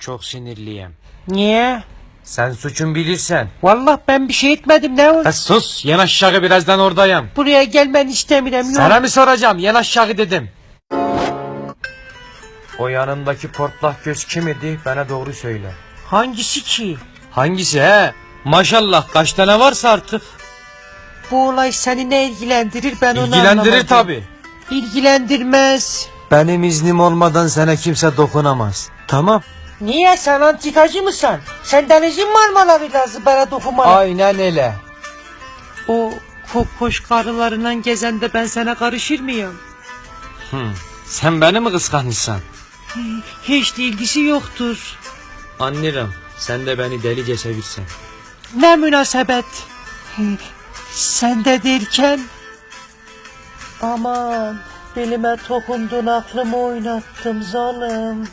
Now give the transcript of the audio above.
Çok sinirliyim. Niye? Sen suçun bilirsen. Vallahi ben bir şey etmedim ne o? Ha sus yan aşağı birazdan oradayım. Buraya gelmen istemiyorum. Sana mı soracağım yan aşağı dedim. O yanındaki portlak göz kim idi bana doğru söyle. Hangisi ki? Hangisi he? Maşallah kaç tane varsa artık. Bu olay seni ne ilgilendirir ben onu İlgilendirir anlamadım. tabi. İlgilendirmez. Benim iznim olmadan sana kimse dokunamaz. Tamam. Niye sen antikacı mısın? Senden izin var mı alabilir bana dokunmana? Aynen öyle. O kokkoş karılarından gezende ben sana karışır mıyım? Sen beni mi kıskanırsan? Hiç de ilgisi yoktur. Anlarım. Sen de beni delice sevirsen. Ne münasebet. Sen de derken... Aman belime dokundun aklımı oynattım zalim.